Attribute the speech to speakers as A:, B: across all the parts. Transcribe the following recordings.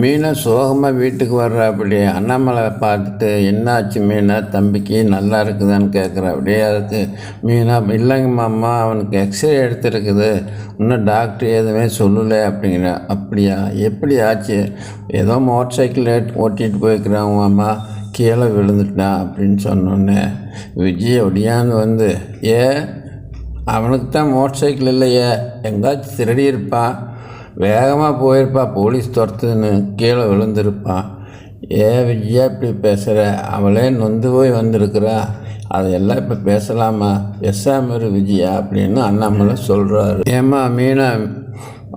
A: மீனா சோகமாக வீட்டுக்கு வர்றாப்படி அண்ணாமலை பார்த்துட்டு என்னாச்சு மீனா? தம்பிக்கு நல்லா இருக்குதான்னு கேட்குறாப்படி அதுக்கு மீனா இல்லைங்க மாமா அவனுக்கு எக்ஸ்ரே எடுத்துருக்குது. இன்னும் டாக்டர் எதுவுமே சொல்லலை. அப்படிங்கிற. அப்படியா? எப்படி ஆச்சு? ஏதோ மோட்டர் சைக்கிள் ஓட்டிகிட்டு போய்க்கிறான் மாமா. கீழே விழுந்துட்டான் அப்படின்னு சொன்னோன்னே விஜய் ஒடியாந்து வந்து ஏ அவனுக்கு தான் மோட்டர் சைக்கிள் இல்லையே. எங்காச்சும் திருடி இருப்பான். வேகமாக போயிருப்பா போலீஸ் துரத்துன்னு கீழே விழுந்திருப்பான் ஏ விஜயா இப்படி பேசுகிற அவளே நொந்து போய் வந்திருக்கிறா. அதையெல்லாம் இப்போ பேசலாமா? எஸ்ஆமரு விஜயா அப்படின்னு அண்ணாமலை சொல்கிறாரு ஏம்மா மீனா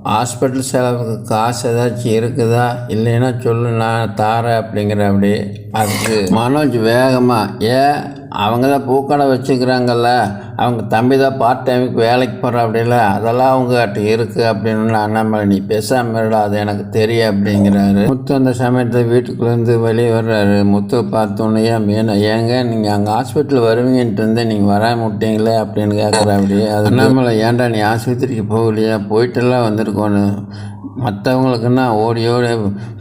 A: ஹாஸ்பிட்டல் செலவுக்கு காசு ஏதாச்சும் இருக்குதா? இல்லைன்னா சொல்லு நான் தாரேன் அப்படிங்கிற அப்படி அதுக்கு மனோஜ் வேகமாக ஏன் அவங்க தான் பூக்கடை வச்சுக்கிறாங்கல்ல. அவங்க தம்பி தான் பார்ட் டைமுக்கு வேலைக்கு போகிற அப்படின்ல அதெல்லாம் அவங்ககிட்ட இருக்குது அப்படின்னு அண்ணாமலை நீ பேசாமல் இருடா அது எனக்கு தெரியும் அப்படிங்கிறாரு. முத்து அந்த சமயத்தில் வீட்டுக்குள்ளேருந்து வெளியே வர்றாரு. முத்து பார்த்தோன்னே மீன் ஏங்க நீங்கள் அங்கே ஹாஸ்பிட்டல் வருவீங்கன்ட்டு இருந்து நீங்கள் வராம விட்டீங்களே? அப்படின்னு கேட்குற அப்படியே. அது அண்ணாமலை ஏன்டா நீ ஆஸ்பத்திரிக்கு போகலையா? போயிட்டெல்லாம் வந்திருக்கோன்னு. மற்றவங்களுக்குன்னா ஓடி ஓடி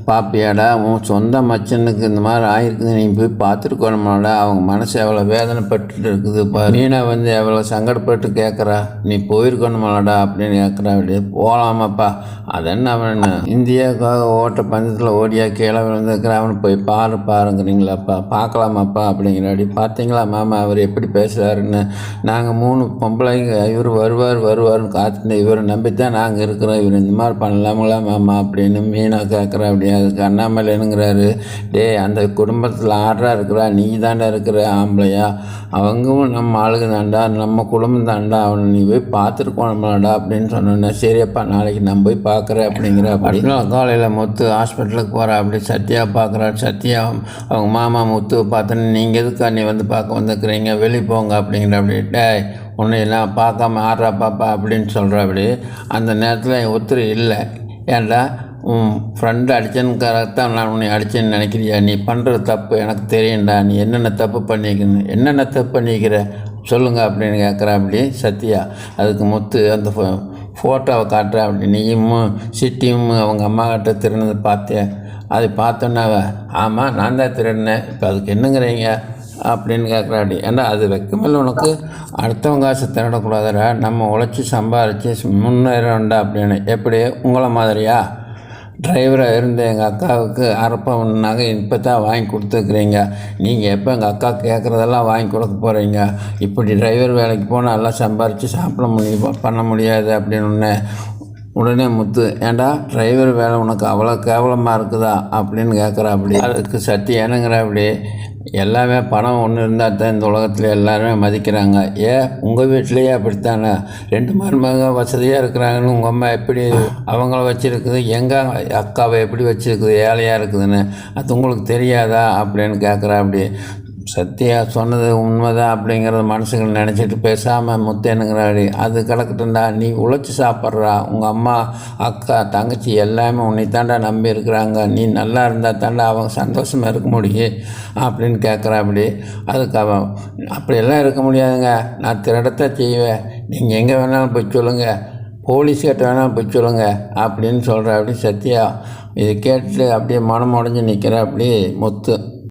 A: பாப்பியாடா உன் சொந்த மச்சனுக்கு இந்த மாதிரி ஆயிருக்குது நீ போய் பார்த்துருக்கணுமாடா அவங்க மனசு எவ்வளோ வேதனைப்பட்டு இருக்குது இப்போ மீனா வந்து எவ்வளோ சங்கடப்பட்டு கேட்குறா நீ போயிருக்கணுமாடா அப்படின்னு கேட்குறா அப்படியே போகலாமாப்பா அது என்ன அவன் இந்தியாவுக்காக ஓட்ட பந்தயத்தில் ஓடியா கீழே விழுந்துருக்கிற அவனை போய் பாரு பாருங்கிறீங்களாப்பா பார்க்கலாமாப்பா அப்படிங்கிறாடி பார்த்தீங்களா மாமா அவர் எப்படி பேசுகிறாருன்னு நாங்கள் மூணு பொம்பளைங்க இவர் வருவார் வருவார்னு காத்துட்டு இவரை நம்பித்தான் நாங்கள் இருக்கிறோம் இவர் இந்த மாதிரி பண்ணலாங்களா மாமா அப்படின்னு மீனா கேட்குற அப்படியே அதுக்கு அண்ணாமலைனுங்கிறாரு டேய் அந்த குடும்பத்தில் ஆடுறா இருக்கிறா நீ தாண்டா இருக்கிற ஆம்பளையா? அவங்களும் நம்ம ஆளுங்க தாண்டா நம்ம குடும்பம் தாண்டா அவனை நீ போய் பார்த்துருக்கோம்லாடா அப்படின்னு சொன்னோன்னே சரியப்பா நாளைக்கு நான் போய் பார்க்குறேன் அப்படிங்கிற அப்படின்னு காலையில் முத்து ஹாஸ்பிட்டலுக்கு போகிறா அப்படி சத்யா பார்க்குறா சத்யா அவங்க மாமா முத்துவை பார்த்தோன்னு நீங்கள் எதுக்கா நீ வந்து பார்க்க வந்துருக்குறீங்க? வெளியே போங்க அப்படிங்கிற அப்படி. டேய் உன்னை எல்லாம் பார்க்காம ஆடுறா பாப்பா அப்படின்னு சொல்கிற அப்படி. அந்த நேரத்தில் ஒருத்தர் இல்லை. ஏன்டா உன் ஃப்ரெண்டு அடிச்சனுக்காகத்தான் நான் உன்னை அடிச்சேன்னு நினைக்கிறியா? நீ பண்ணுற தப்பு எனக்கு தெரியும்டா. நீ என்னென்ன தப்பு பண்ணிக்கணும் என்னென்ன தப்பு பண்ணிக்கிற? சொல்லுங்க அப்படின்னு கேட்குறா அப்படி சத்யா. அதுக்கு முத்து அந்த ஃபோ ஃபோட்டோவை காட்டுற அப்படி. நீயும் சிட்டியும் அவங்க அம்மா கிட்ட பார்த்தேன் அதை பார்த்தோன்னாவ ஆமாம் நான் தான் திருடினேன். இப்போ அதுக்கு என்னங்கிறீங்க? அப்படின்னு கேட்குறாடி ஏன்னா அது வைக்கமில்ல உனக்கு? அடுத்தவங்க காசு திருடக்கூடாதுடா. நம்ம உழைச்சி சம்பாரித்து முன்னேறண்டா அப்படின்னு. எப்படி? உங்களை மாதிரியா? டிரைவராக இருந்த எங்கள் அக்காவுக்கு அரப்பம் இப்போ தான் வாங்கி கொடுத்துருக்குறீங்க. நீங்கள் எப்போ எங்கள் அக்கா கேட்குறதெல்லாம் வாங்கி கொடுக்க போகிறீங்க இப்படி டிரைவர் வேலைக்கு போனால் எல்லாம் சம்பாரித்து சாப்பிட முடியும் பண்ண முடியாது அப்படின்னு உடனே முத்து ஏண்டா டிரைவர் வேலை உனக்கு அவ்வளோ கேவலமாக இருக்குதா? அப்படின்னு கேட்குறா அப்படி அதுக்கு சத்தி ஏனுங்கிற அப்படி எல்லாமே பணம் ஒன்று இருந்தால் தான் இந்த உலகத்தில் எல்லாருமே மதிக்கிறாங்க. ஏன் உங்கள் வீட்லேயே அப்படித்தானே? ரெண்டு மருமக வசதியாக இருக்கிறாங்கன்னு உங்கள் அம்மா எப்படி அவங்கள வச்சுருக்குது? எங்கள் அக்காவை எப்படி வச்சுருக்குது? ஏழையாக இருக்குதுன்னு. அது உங்களுக்கு தெரியாதா? அப்படின்னு கேட்குறா அப்படி சத்யா சொன்னது உண்மைதான் அப்படிங்கிறத மனசுகள் நினச்சிட்டு பேசாமல் முத்தேனுங்கிறாடி. அது கலக்கட்டும்டா நீ உழைச்சி சாப்பிட்றா. உங்கள் அம்மா அக்கா தங்கச்சி எல்லாமே உன்னை தாண்டா நம்பி இருக்கிறாங்க. நீ நல்லா இருந்தால் தாண்டா அவங்க சந்தோஷமாக இருக்க முடியும் அப்படின்னு கேட்குறா அப்படி அதுக்கு அவன் அப்படியெல்லாம் இருக்க முடியாதுங்க. நான் திருடத்தை செய்வேன். நீங்கள் எங்கே வேணாலும் போய் சொல்லுங்கள் போலீஸ் கிட்ட வேணாலும் போய் சொல்லுங்கள் அப்படின்னு சொல்கிற அப்படி சத்யா இதை கேட்டுட்டு அப்படியே மனம் உடஞ்சி நிற்கிற அப்படி முத்து.